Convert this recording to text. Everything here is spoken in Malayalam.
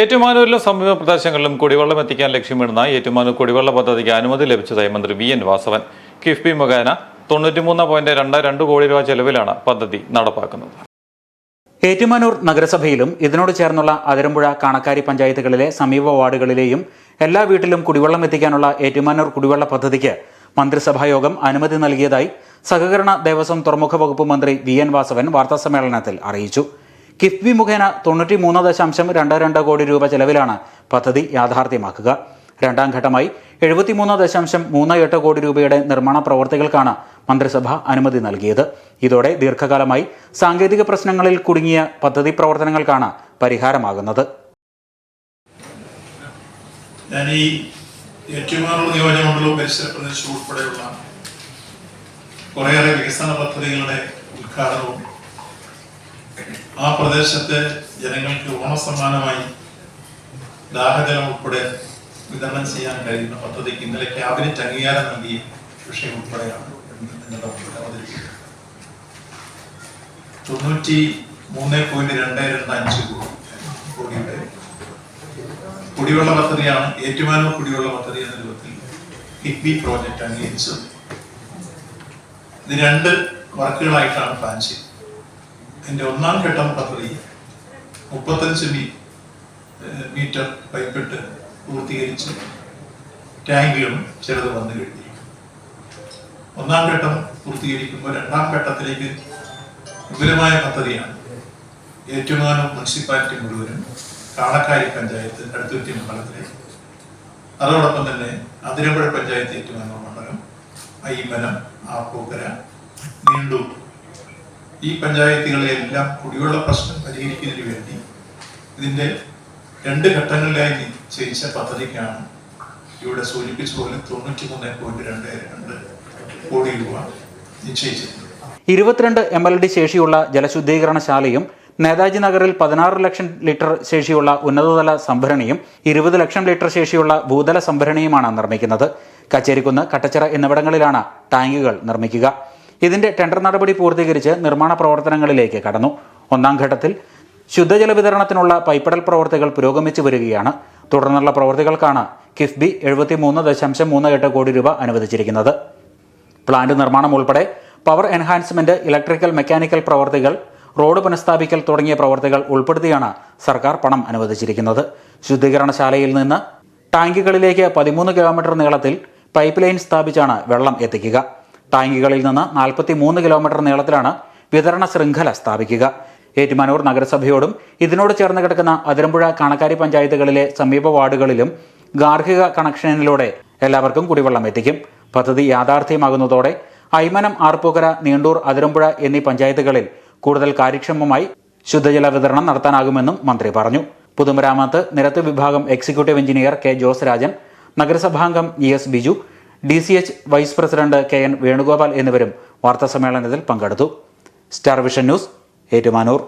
ഏറ്റുമാനൂരിലും സമീപ പ്രദേശങ്ങളിലും കുടിവെള്ളം എത്തിക്കാൻ ലക്ഷ്യമിടുന്ന ഏറ്റുമാനൂർ കുടിവെള്ള പദ്ധതിക്ക് അനുമതി ലഭിച്ചതായി മന്ത്രി വി എൻ വാസവൻ. കിഫ്ബി മുഖേന തൊണ്ണൂറ്റിമൂന്ന് പോയിന്റ് രണ്ട് രണ്ട് കോടി രൂപ ചെലവിലാണ് പദ്ധതി നടപ്പാക്കുന്നത്. ഏറ്റുമാനൂർ നഗരസഭയിലും ഇതിനോട് ചേർന്നുള്ള അതിരമ്പുഴ കാണക്കാരി പഞ്ചായത്തുകളിലെ സമീപ വാർഡുകളിലെയും എല്ലാ വീട്ടിലും കുടിവെള്ളം എത്തിക്കാനുള്ള ഏറ്റുമാനൂർ കുടിവെള്ള പദ്ധതിക്ക് മന്ത്രിസഭായോഗം അനുമതി നൽകിയതായി സഹകരണ ദേവസ്വം തുറമുഖ വകുപ്പ് മന്ത്രി വി എൻ വാസവൻ വാർത്താസമ്മേളനത്തിൽ അറിയിച്ചു. കിഫ്ബി മുഖേന തൊണ്ണൂറ്റി മൂന്ന് ദശാംശം രണ്ട് രണ്ട് കോടി രൂപ ചെലവിലാണ് പദ്ധതി യാഥാർത്ഥ്യമാക്കുക. രണ്ടാം ഘട്ടമായി എഴുപത്തിമൂന്ന് ദശാംശം മൂന്ന് എട്ട് കോടി രൂപയുടെ നിർമ്മാണ പ്രവർത്തികൾക്കാണ് മന്ത്രിസഭ അനുമതി നൽകിയത്. ഇതോടെ ദീർഘകാലമായി സാങ്കേതിക പ്രശ്നങ്ങളിൽ കുടുങ്ങിയ പദ്ധതി പ്രവർത്തനങ്ങൾക്കാണ് പരിഹാരമാകുന്നത്. ഉൾപ്പെടെയുള്ള കുറേയേറെ വികസന പദ്ധതികളുടെ ഉദ്ഘാടനവും ആ പ്രദേശത്തെ ജനങ്ങൾക്ക് ഓണസമ്മാനമായി ദാഹജലം ഉൾപ്പെടെ വിതരണം ചെയ്യാൻ കഴിയുന്ന പദ്ധതിക്ക് ഇന്നലെ ക്യാബിനറ്റ് അംഗീകാരം നൽകിയ വിഷയം ഉൾപ്പെടെയാണ് തൊണ്ണൂറ്റി മൂന്ന് പോയിന്റ് രണ്ട് രണ്ട് അഞ്ച് കോടിയുടെ കുടിവെള്ള പദ്ധതിയാണ് ഏറ്റുമാനൂർ കുടിവെള്ള പദ്ധതി എന്ന രൂപത്തിൽ കിഫ്ബി പ്രോജക്റ്റ് അംഗീകരിച്ചത്. ഇത് രണ്ട് വർക്കുകളായിട്ടാണ് പ്ലാൻ ചെയ്തത്. അതിന്റെ ഒന്നാം ഘട്ടം പദ്ധതി മുപ്പത്തഞ്ച് മീ മീറ്റർ പൈപ്പിട്ട് പൂർത്തീകരിച്ച് ടാങ്കുകളും ചെറുത് വന്നു കഴിഞ്ഞിരിക്കും ഒന്നാം ഘട്ടം പൂർത്തീകരിക്കുമ്പോൾ രണ്ടാം ഘട്ടത്തിലേക്ക് വിപുലമായ പദ്ധതിയാണ്. ഏറ്റുമാനം മുനിസിപ്പാലിറ്റി മുഴുവനും കാണക്കാരി പഞ്ചായത്ത് അടുത്തുറ്റി മണ്ഡലത്തിലെ അതോടൊപ്പം തന്നെ അതിരമ്പുഴ പഞ്ചായത്ത് ഏറ്റുമാനം മണ്ഡലം അയ്യമ്പലം ആപ്പൂക്കര നീണ്ടൂർ ഈ പഞ്ചായത്തുകളെ എല്ലാം കുടിവെള്ള പ്രശ്നം പരിഹരിക്കുന്നതിന് വേണ്ടി ഇതിന്റെ രണ്ട് ഘട്ടങ്ങളിലായി നിശ്ചയിച്ച പദ്ധതിക്കാണ് ഇവിടെ സൂചിപ്പിച്ച പോലെ തൊണ്ണൂറ്റി മൂന്ന് പോയിന്റ് രണ്ട് രണ്ട് കോടി രൂപ നിശ്ചയിച്ചിട്ടുണ്ട് ഇരുപത്തിരണ്ട് എം എൽ ഡി ശേഷിയുള്ള ജലശുദ്ധീകരണശാലയും നേതാജി നഗറിൽ പതിനാറ് ലക്ഷം ലിറ്റർ ശേഷിയുള്ള ഉന്നതതല സംഭരണിയും ഇരുപത് ലക്ഷം ലിറ്റർ ശേഷിയുള്ള ഭൂതല സംഭരണിയുമാണ് നിർമ്മിക്കുന്നത്. കച്ചേരിക്കുന്ന് കട്ടച്ചിറ എന്നിവിടങ്ങളിലാണ് ടാങ്കുകൾ നിർമ്മിക്കുക. ഇതിന്റെ ടെൻഡർ നടപടി പൂർത്തീകരിച്ച് നിർമ്മാണ പ്രവർത്തനങ്ങളിലേക്ക് കടന്നു. ഒന്നാം ഘട്ടത്തിൽ ശുദ്ധജല വിതരണത്തിനുള്ള പൈപ്പിടൽ പ്രവർത്തികൾ പുരോഗമിച്ചു വരികയാണ്. തുടർന്നുള്ള പ്രവർത്തികൾക്കാണ് കിഫ്ബി എഴുപത്തി മൂന്ന് ദശാംശം മൂന്ന് എട്ട് കോടി രൂപ അനുവദിച്ചിരിക്കുന്നത്. പ്ലാന്റ് നിർമ്മാണം ഉൾപ്പെടെ പവർ എൻഹാൻസ്മെന്റ് ഇലക്ട്രിക്കൽ മെക്കാനിക്കൽ പ്രവർത്തികൾ റോഡ് പുനഃസ്ഥാപിക്കൽ തുടങ്ങിയ പ്രവർത്തികൾ ഉൾപ്പെടുത്തിയാണ് സർക്കാർ പണം അനുവദിച്ചിരിക്കുന്നത്. ശുദ്ധീകരണശാലയിൽ നിന്ന് ടാങ്കുകളിലേക്ക് പതിമൂന്ന് കിലോമീറ്റർ നീളത്തിൽ പൈപ്പ് ലൈൻ സ്ഥാപിച്ചാണ് വെള്ളം എത്തിക്കുക. ടാങ്കുകളിൽ നിന്ന് നാൽപ്പത്തി മൂന്ന് കിലോമീറ്റർ നീളത്തിലാണ് വിതരണ ശൃംഖല സ്ഥാപിക്കുക. ഏറ്റുമാനൂർ നഗരസഭയോടും ഇതിനോട് ചേർന്ന് കിടക്കുന്ന അതിരമ്പുഴ കാണക്കാരി പഞ്ചായത്തുകളിലെ സമീപ വാർഡുകളിലും ഗാർഹിക കണക്ഷനിലൂടെ എല്ലാവർക്കും കുടിവെള്ളം എത്തിക്കും. പദ്ധതി യാഥാർത്ഥ്യമാകുന്നതോടെ ഐമനം ആർപ്പൂക്കര നീണ്ടൂർ അതിരമ്പുഴ എന്നീ പഞ്ചായത്തുകളിൽ കൂടുതൽ കാര്യക്ഷമമായി ശുദ്ധജല വിതരണം നടത്താനാകുമെന്നും മന്ത്രി പറഞ്ഞു. പുതുമരാമത്ത് നിരത്ത് വിഭാഗം executive engineer K Jose Rajan നഗരസഭാംഗം E S Biju D C H vice president K N Venugopal എന്നിവരും വാർത്താസമ്മേളനത്തിൽ പങ്കെടുത്തു. Star Vision News Ettumanoor.